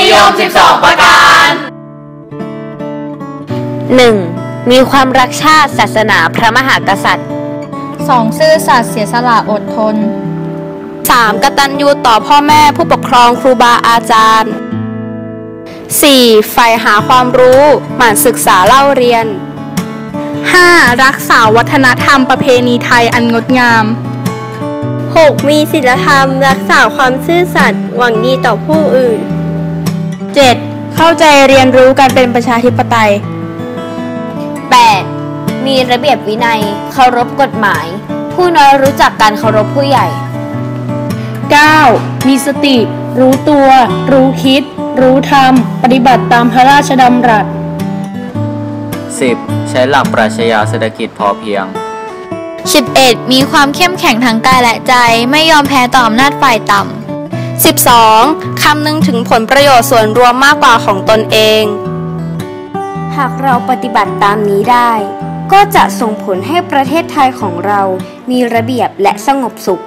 นิยม 12 ประการ 1. มีความรักชาติศาสนาพระมหากษัตริย์ 2. ซื่อสัตย์เสียสละอดทน 3. กตัญญูต่อพ่อแม่ผู้ปกครองครูบาอาจารย์ 4. ใฝ่หาความรู้หมั่นศึกษาเล่าเรียน 5. รักษาวัฒนธรรมประเพณีไทยอันงดงาม 6. มีศีลธรรม รักษาความซื่อสัตย์หวังดีต่อผู้อื่น 7. เข้าใจเรียนรู้การเป็นประชาธิปไตย 8. มีระเบียบวินัย เคารพกฎหมาย ผู้น้อยรู้จักการเคารพผู้ใหญ่ 9. มีสติ รู้ตัว รู้คิด รู้ธรรมปฏิบัติตามพระราชดำรัส 10. ใช้หลักปรัชญาเศรษฐกิจพอเพียง 11. มีความเข้มแข็งทางกายและใจ ไม่ยอมแพ้ต่ออำนาจฝ่ายต่ำ 12. คำนึงถึงผลประโยชน์ส่วนรวมมากกว่าของตนเอง หากเราปฏิบัติตามนี้ได้ ก็จะส่งผลให้ประเทศไทยของเรามีระเบียบและสงบสุข